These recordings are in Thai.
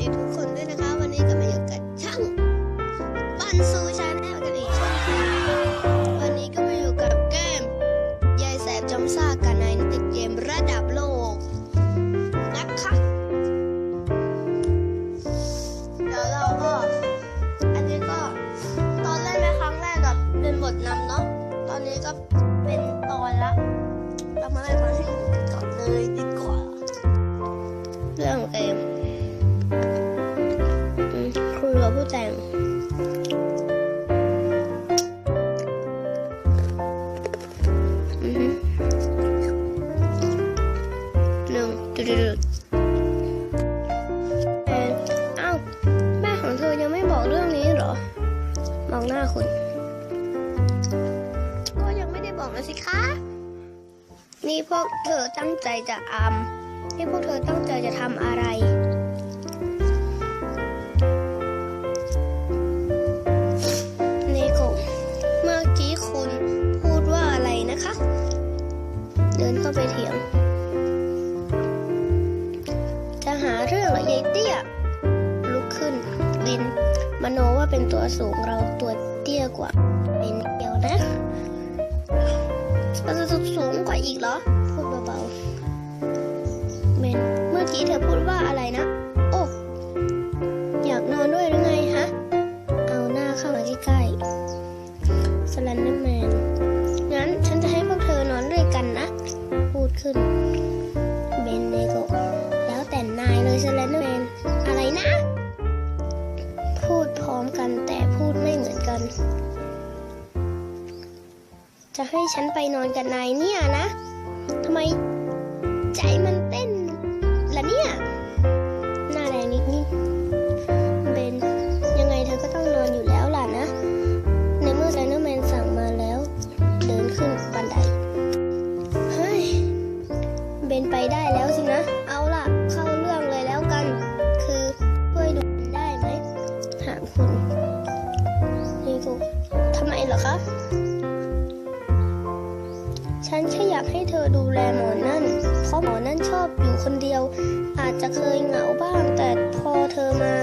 ดีทุกคนด้วยนะคะ วันนี้ก็มาอยู่กับช่างปันซูชาแนลกันอีกเช่นเคยวันนี้ก็มาอยู่กับเกมยายแสบจอมซ่ากันในติดเกมระดับโลกนะคะเดี๋ยวเราก็อันนี้ก็ตอนเล่นไปครั้งแรกกับเป็นบทนำเนาะตอนนี้ก็เป็นตอนละเรามาเล่นตอนที่หนึ่งกันก่อนเลยดีกว่าเรื่องเกม หน้าคุณ ก็ยังไม่ได้บอกนะสิคะ นี่พวกเธอตั้งใจจะอำนี่พวกเธอตั้งใจจะทำอะไรนี่ก็เมื่อกี้คุณพูดว่าอะไรนะคะ เดินเข้าไปเถียง จะหาเรื่องเหรอยายเตี้ยลุกขึ้นลิน มโนว่าเป็นตัวสูงเราตัวเตี้ยกว่า เป็นเดียวนะเราจะสูงกว่าอีกเหรอ พูดเบาๆเมนเมื่อกี้เธอพูดว่าอะไรนะ โอ้อยากนอนด้วยหรือไงฮะ เอาหน้าเข้ามาใกล้ๆสแลนเดอร์แมนงั้นฉันจะให้พวกเธอนอนด้วยกันนะ พูดขึ้น จะให้ฉันไปนอนกับนายเนี่ยนะทำไมใจมันเต้นล่ะเนี่ย หน้าแดงนิดนิดเบนยังไงเธอก็ต้องนอนอยู่แล้วล่ะนะ ในเมื่อไซเนอร์แมนสั่งมาแล้ว เดินขึ้นบันไดเฮ้ยเบนไปได้แล้วสินะ เอาล่ะ เข้าเรื่องเลยแล้วกัน คือช่วยดูได้ไหมถามคุณ แค่อยากให้เธอดูแลหมอนั่น เพราะหมอนั่นชอบอยู่คนเดียว อาจจะเคยเหงาบ้าง แต่พอเธอมา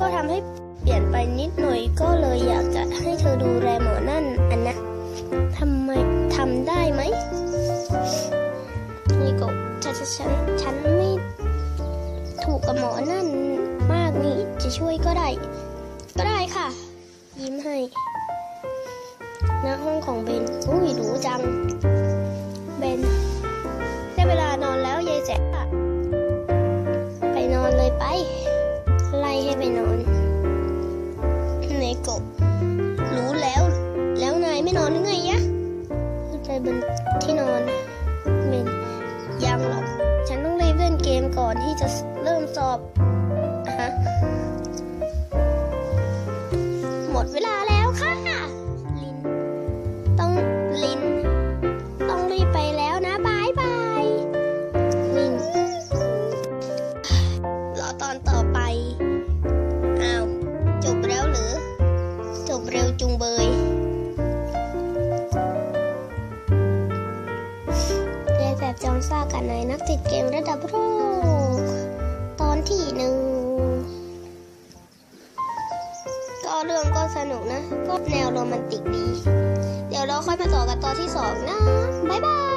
ก็ทำให้เปลี่ยนไปนิดหน่อย ก็เลยอยากจะให้เธอดูแลหมอนั่น อันนะทำไมทำได้ไหมนี่ก็ฉันฉันฉันไม่ถูกกับหมอนั่นมากนี่จะช่วยก็ได้ ก็ได้ค่ะ ยิ้มให้ หน้าห้องของเบน อุ้ยหรูจัง เบน ได้เวลานอนแล้วยายแจ๊ะไปนอนเลยไป ไล่ให้ไปนอนเนโกะรู้แล้ว แล้วนายไม่นอนหรือไงยะขึ้นไปบนที่นอนเบนยังหรอก ฉันต้องรีบเล่นเกมก่อนที่จะเริ่มสอบ ฮะ หมดเวลา เบยเรียนแบบจอมซ่ากันในนักติดเกมระดับโลกตอนที่หนึ่งก็เรื่องก็สนุกนะ ก็แนวโรแมนติกดี เดี๋ยวเราค่อยมาต่อกันตอนที่สองนะ บ๊ายบาย